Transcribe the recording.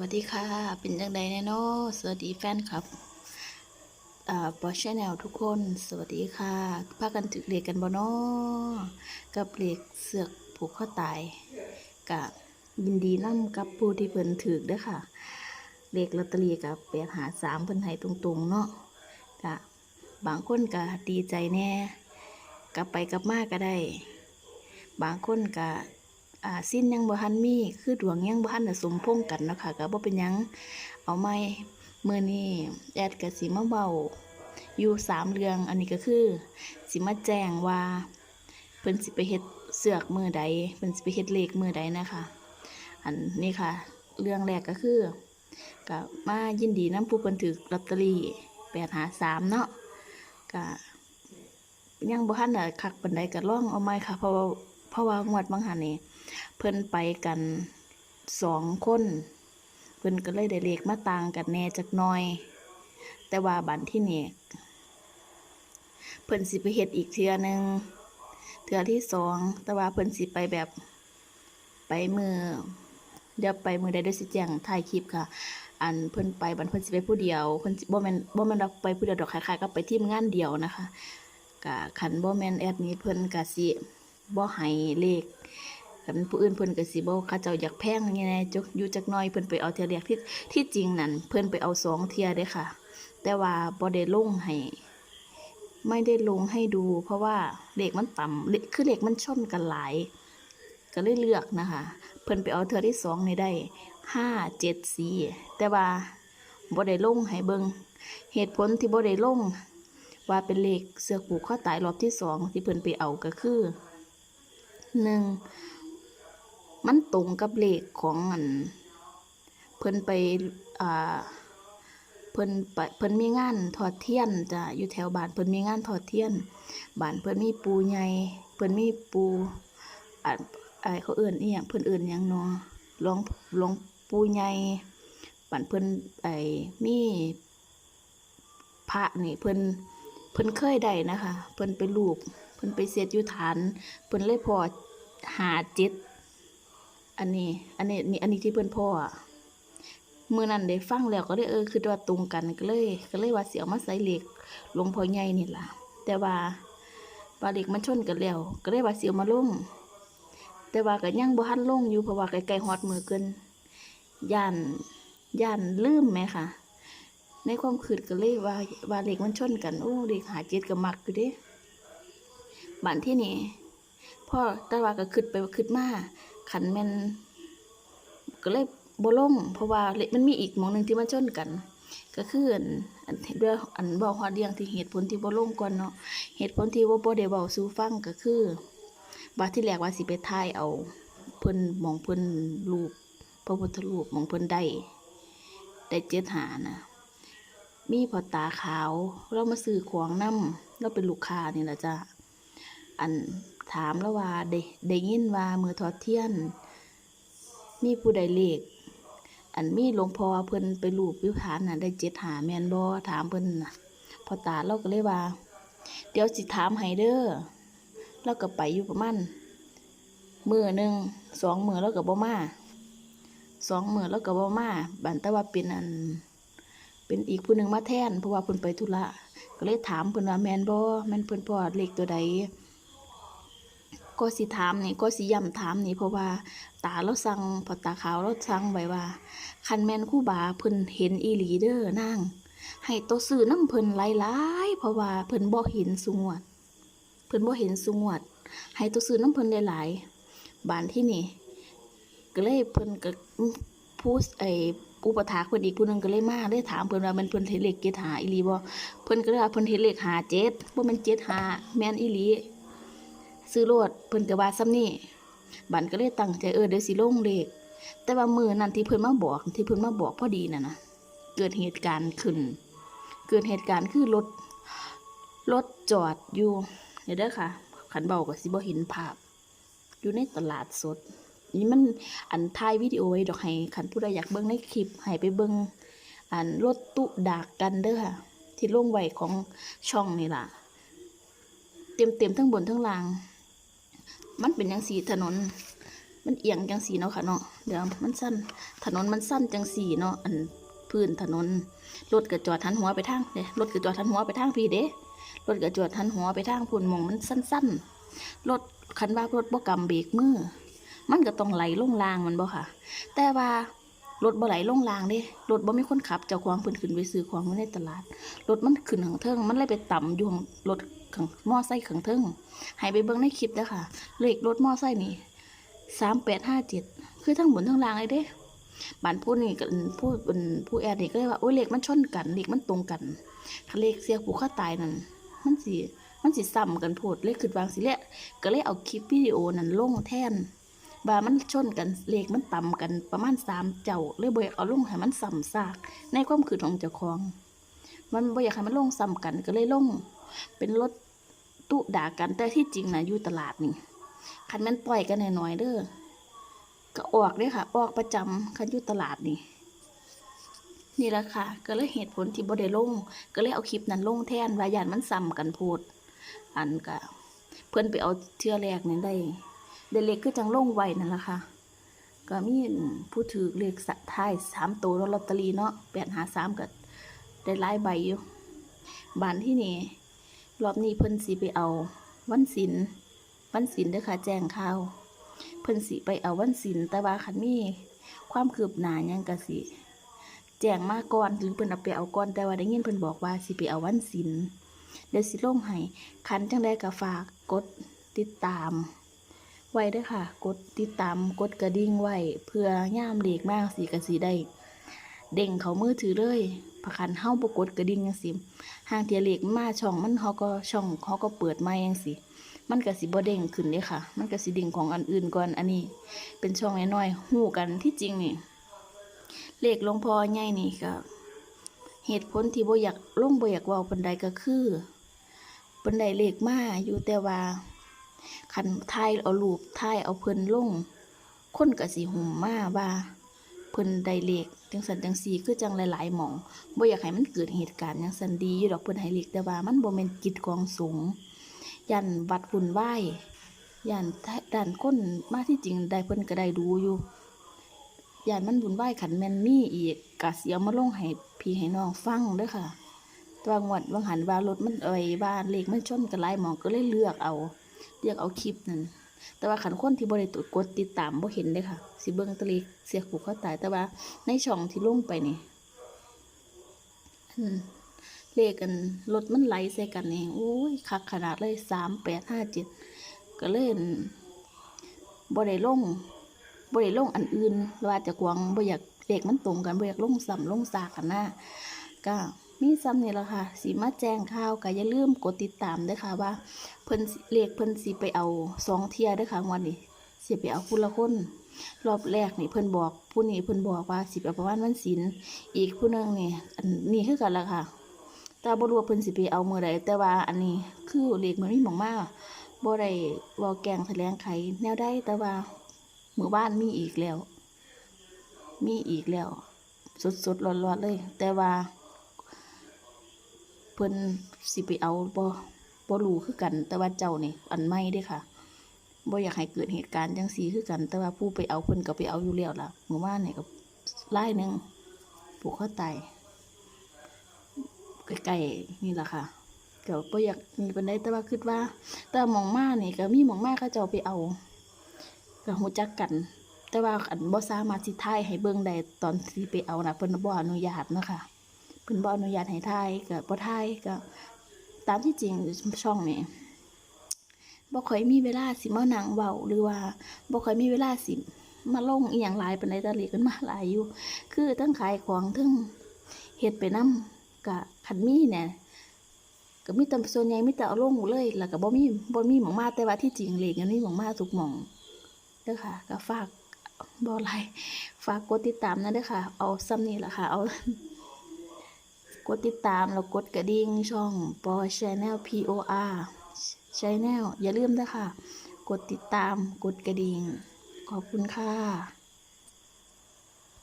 วัสดีค่ะ เป็นยังไงแน่เนอะสวัสดีแฟนครับอ่าบอชแนลทุกคน สวัสดีค่ะพากันถึกเลขกันบ่นอกับเลขเสือกผูกข้อตายกะยินดีนํกับผู้ที่เพิ่นถึกเด้อค่ะเลขลอตเตอรี่กับแปดหาสามเพิ่นให้ตรงๆเนาะกะบางคนก็ดีใจแน่กลับไปกลับมาก็ได้ บางคนก็ อ่าสิ้นยังบ่ทันมีคือดวงยังบ่ทันน่ะสมพงกันเนาะค่ะก็บ่เป็นหยังเอาใหม่มื้อนี้แอดก็สิมาเว้าอยู่สามเรื่องอันนี้ก็คือสิมาแจ้งว่าเพิ่นสิไปเฮ็ดเสือกมือใดเพิ่นสิไปเฮ็ดเลขมือใดนะคะอันนี้ค่ะ เรื่องแรกก็คือก็มายินดีนํผู้เพิ่นถือลอตเตอรี่853เนาะก็ยังบ่ทันน่ะคักปานใดก็ลองเอาใหม่ค่ะเพราะว่าเพราะว่างวดบางหันนี่ เพิ่นไปกันสองคน เพิ่นก็เลยได้เลขมาต่างกันแน่จักหน่อย แต่ว่าบันที่นี่เพิ่นสิไปเฮ็ดอีกเทื่อหนึ่งเทื่อที่สองแต่ว่าเพิ่นสิไปแบบไปมือเดี๋ยวไปมือใดเดี๋ยสิแจ้งถ่ายคลิปค่ะ อันเพิ่นไปบันเพิ่นสิไปผู้เดียวเพิ่นบ่แม่นบ่แม่นดอกไปผู้เดียวดอกคล้ายๆกับไปทีมงานเดียวนะคะกะคันบ่แม่นแอดนี้เพิ่นก็สิบ่ให้เลข คันผู้อื่นเพิ่นก็สิบ่เขาเจ้าอยากแพงยังไงจกอยู่จักหน้อยเพิ่นไปเอาเทียแรกที่ที่จริงนั่นเพิ่นไปเอาสองเทียเด้ค่ะ แต่ว่าบ่ได้ลงให้ไม่ได้ลงให้ดู เพราะว่าเลขมันต่ำคือเลขมันชนกันหลาย ก็เลยเลือกนะคะ เพิ่นไปเอาเทื่อที่สองในได้ห้าเจ็ดสี่แต่ว่าบ่ได้ลงให้เบิงเหตุผลที่บ่ได้ลงว่าเป็นเลขเสือกผูกข้อตายรอบที่สองที่เพิ่นไปเอาก็คือหนึ่ง มันตรงกับเลขของอันเพิ่นไปอ่าเพิ่นไปเพิ่นมีงานทอดเทียนจ้ะอยู่แถวบ้านเพิ่นมีงานทอดเทียนบ้านเพิ่นมีปูใหญ่เพิ่นมีปูอ่าไอเขาเอิ้นอีหยังเพิ่นเอิ้นหยังเนาะหลวงหลวงปูใหญ่บ้านเพิ่นไอ้มีพระนี่เพิ่นเพิ่นเคยได้นะคะ เพิ่นไปรูปเพิ่นไปเสียดอยู่ฐาน เพิ่นเลยพอหาเจ็ด อันนี้ อันนี้นี่อันนี้ที่เพื่อนพ่ออะมื่อนั้นได้ฟังแล้วก็ได้เออคือว่าตรงกันก็เลย ก็เลยว่าเสียวมาใส่เหล็กหลวงพ่อใหญ่นี่ล่ะ แต่ว่าว่าเหล็กมันชนกันแล้ว ก็เลยว่าเสียวมาลงแต่ว่าก็ยังบ่ทันลงอยู่เพราะว่าใกลๆฮอดมือเกินย่านย่านลืมไหมค่ะ ในความคืดก็เลยว่าว่าเหล็กมันชนกันโอ้เหล็กหาเจ็ดก็มักอยู่เด้บ้านที่นี่พ่อแต่ว่าก็คืดไปคืดมา ขันแม่นก็เลยบ่ลงเพราะว่ามันมีอีกหมองหนึ่งที่มันชนกัน ก็คืออันอันเรื่องอันบ่ฮอดเรื่องที่เหตุผลที่บ่ลงก่อนเนาะเหตุผลที่ว่าบ่ได้เว้าสู่ฟังก็คือว่าที่แรกว่าสิไปถ่ายเอาเพิ่นมองเพิ่นรูปพระพุทธรูปมองเพิ่นได้ได้เจ็ดหานะมีพอตาขาว เรามาซื้อของนำเราเป็นลูกค้านี่แหละจ้ะอัน ถามแล้วว่าได้ได้ยินว่ามือทอดเทียน มีผู้ใดเลขอันมีหลวงพ่อเพิ่นไปรูปวิพานน่ะได้เจ็ดหาแมนบ่ถามเพิ่นน่ะพอตาเราก็เลยว่า เดี๋ยวสิถามให้เด้อเราก็ไปอยู่ประมาณมือหนึ่งสองมือแล้วก็บ่มาสองมือแล้วก็บ่มาบันแต่ว่าเป็นอัน เป็นอีกผู้หนึ่งมาแทนเพราะว่าเพิ่นไปธุระก็เลยถามเพิ่นว่าแมนบ่แมนเพิ่นพอเลขตัวใด ก็สิถามนี่ก็สิย้ำถามนี่เพราะว่าตาเราสั่งพอตาขาวเราสั่งไว้ว่า คันแมนคู่บาเพิ่นเห็นอีหลีเด้อนางให้ตัวซื้อน้ำเพิ่นหลายๆเพราะว่าเพิ่นบ่เห็นสุงวด เพิ่นบ่เห็นสุงวด ให้ตัวซื้อน้ำเพิ่นหลายๆบานที่นี่ ก็เลยเพิ่นก็ผู้ไอ้อุปถาเพิ่นอีกผู้หนึงก็เลยมาเลยถามเพิ่นว่ามันเพิ่นเห็นเลขเจ็ดหาอีหลีบ่เพิ่นก็เลยว่าเพิ่นเห็นเลขหาเจ็ดบ่ม่นเจ็ดหาแม่นอีหลี ซื้อรถเพิ่นก็ว่าซ้ำนี่บันก็เลยตั้งใจเออเดี๋ยวสิลงเลขแต่ว่ามือนั้นที่เพิ่นมาบอกที่เพิ่นมาบอกพอดีน่ะนะเกิดเหตุการณ์ขึ้น เกิดเหตุการณ์คือรถรถจอดอยู่เดี๋ยวเด้อค่ะ ขันเบาก็สิบ่เห็นภาพ อยู่ในตลาดสด นี่มันอันถ่ายวิดีโอไว้ดอกให้ขันผู้ใดอยากเบิ่งในคลิปให้ไปเบิ่งอันรถตุดากกันเด้อค่ะ ที่ลงไว้ของช่องนี่ล่ะ เต็มเต็มๆทั้งบนทั้งล่าง มันเป็นย่างสีถนน มันเอียงจังสีเนาะค่ะเนาะเดี๋ยวมันสั้นถนนมันสั้นจังสีเนาะอันพื้นถนนรถก็จอดทันหัวไปทางเด้รถก็จอดทันหัวไปทางพี่เด้รถก็จอดทันหัวไปทางพุ่นมองมันสั้นๆรถคันว่ารถบ่กำเบรกมือมันก็ต้องไหลลงรางมันบ่ค่ะ แต่ว่ารถบ่ไหลลงรางเด้รถบ่มีคนขับเจ้าของเพิ่นขึ้นไปซื้อของอยู่ในตลาดรถมันขึ้นข้างเทิงมันเลยไปต่ำอยู่ข้างรถ ข้างมอไซค์ข้างเทิงให้ไปเบิ่งในคลิปเด้อค่ะ เลขรถมอไซค์นี่สามแปดห้าเจ็ดคือทั้งบนทั้งล่างเลยเด้บ้านผู้นี่กับผู้ผู้แอดนี่ก็เลยว่าโอ้ยเลขมันชนกันเลขมันตรงกันถ้าเลขเสียผูกข้าตายนั่นมันสิมันสิซ้ำกันโพดเลขขึ้นวางสิแหละก็เลยเอาคลิปวิดีโอนั้นลงแทนว่ามันชนกันเลขมันต่ำกันประมาณสามเจ้าเลยบ่อยเอาลงให้มันซ้ำซาก ในความคิดของเจ้าของ มันบ่อยากให้มันลงซ้ำกันก็เลยลง เป็นรถตุด่ากันแต่ที่จริงนะอยู่ตลาดนี่คันมันปล่อยกันหน่อยๆเด้อก็ออกเด้อค่ะ ออกประจำคันอยู่ตลาดนี่นี่แหละค่ะ ก็เลยเหตุผลที่บ่ได้ลง ก็เลยเอาคลิปนั้นลงแทนว่ายานมันซ้ำกันโพดอันก็เพิ่อนไปเอาเทื่อแรกนี่ได้ได้เลขคือจังลงไวนั่นแหละค่ะ ก็มีผู้ถือเลขสัตท้ายสามตัวลอตเตอรี่เนาะแปดหาสามก็ได้หลายใบอยู่บานที่นี่ รอบนี้เพิ่นสิไปเอาวันศิลวันศิลเด้อค่ะ แจ้งข่าว เพิ่นสิไปเอาวันศิลแต่ว่าคันมีความคืบหน้ายังก็สิแจ้งมาก่อนหรือเพิ่นเอาไปเอาก่อนแต่ว่าได้ยินเพิ่นบอกว่าสิไปเอาวันศิลเดี๋ยวสิลงให้คันจังได้ก็ฝากกดติดตาม ไว้เด้อค่ะ กดติดตามกดกระดิ่งไว้ เพื่อย่ามเด็กมากสิก็สิได้ เด้งเขามือถือเลย พะคันเฮาบ่กดกระดิ่งจังซี่ห่างเทียเล็กมาช่องมันเขาก็ช่องเขาก็เปิดใหม่จังซี่มันก็สิบ่เด้งขึ้นเด้ค่ะ มันก็สิเด้งของอันอื่นก่อนอันนี้ เป็นช่องน้อยๆฮู้กันที่จริงนี่เลขหลวงพ่อใหญ่นี่ก็เหตุผลที่บ่อยากลงบ่อยากเว้าปานใดก็คือปานใดเลขมาอยู่แต่ว่าคันถ่ายเอารูปถ่ายเอาเพิ่นลงคนก็สิหุ่มมาว่า เพิ่นได้เลขจังสันจังสีคือจังหลายๆหมองบ่อยากให้มันเกิดเหตุการณ์จังสันดีอยู่ดอกเพิ่นให้เลขแต่ว่ามันบ่แม่นกิจของสงฆ์ยันวัดหุ่นไหวยันด้านคนมาที่จริงได้เพิ่นก็ได้ดูอยู่ยันมันบุญไหวขันแม่นมีอีกก็สิเอามาลงให้พี่ให้น้องฟังเด้อค่ะแตว่างวดบางหันว่ารถมันเอ่ยบ้านเลขมันชนกันหลายหมองก็เลยเลือกเอาเลือกเอาคลิปนั้น แต่ว่าขันคนที่บริตุกดติดตามบ่เห็นเลยค่ะ สิเบิ้งตะลีเสียผูกเขาตายแต่ว่าในช่องที่ลุ่งไปนี่เลขกันรถมันไหลใส่กันนี่โอ้ยคักขนาดเลยสามแปดห้าเจ็ดก็เล่นบ่ได้ลงบ่ได้ลงอันอื่นว่าจะกวางบ่อยากเลขมันตรงกันบ่อยากลงซ้ำลงซากกันนะก็ มีซ้ำนี่แหละค่ะสีมาแจ้งข่าวก็อย่าลืมกดติดตามด้วยค่ะว่าเพิ่นเลขเพิ่นสิไปเอาสองเทียด้วยค่ะวันนี้สิไปเอาผู้ละคนรอบแรกนี่เพิ่นบอกผู้นี้เพิ่นบอกว่าสิไปเอาประมาณวันศิลอีกผู้นึงนี่อันนี้คือกันละค่ะต่บ่รู้ว่าเพิ่นสิไปเอาเมื้อใดแต่ว่าอันนี้คือเลขมันมีหมองมากบ่ได้เว้าแกงแถลงไขแนวใดแต่ว่ามื้อบ้านมีอีกแล้ว มีอีกแล้ว สดๆร้อนๆเลย แต่ว่า เพิ่นสิไปเอาบ่บ่รู้คือกัน แต่ว่าเจ้านี่อันใหม่เด้ค่ะบ่อยากให้เกิดเหตุการณ์จังซี่คือกัน แต่ว่าผู้ไปเอาเพิ่นก็ไปเอาอยู่แล้วล่ะเมื่อวานนี่ก็รายหนึ่งผูกคอตายใกล้ๆนี่ล่ะค่ะเก็บ่อยากมีปานใดแต่ว่าคิดว่า แต่หมองมานี่ก็มีหมองมาเขาเจ้าไปเอาก็ฮู้จักกัน แต่ว่าอันบ่สามารถสิถ่ายให้เบิ่งได้ตอนที่ไปเอาน่ะเพิ่นบ่อนุญาตนะคะ เพิ่นบ่อนุญาตให้ถ่ายก็บ่ถ่ายก็ตามที่จริงช่องนี้บ่ค่อยมีเวลาสิมานั่งเว้าหรือว่าบ่ค่อยมีเวลาสิมาลงอีหยังหลายปานใดตะลีกันมาหลายอยู่ คือทั้งขายของทั้งเฮ็ดไปนำก็คันมีเนี่ยก็มีแต่ส่วนใหญ่มีแต่เอาลงเลย แล้วก็บ่มีบ่มีหม่องมาแต่ว่าที่จริงเลขมันมีหม่องมาทุกหม่องเด้อค่ะก็ฝากบ่หลายฝากกดติดตามนะเด้อค่ะ เอาซ้ำนี้ล่ะค่ะ เอา กดติดตามแล้วกดกระดิ่งช่องปอ Channel P O R Channel อย่าลืมนะคะ กดติดตามกดกระดิ่ง ขอบคุณค่ะ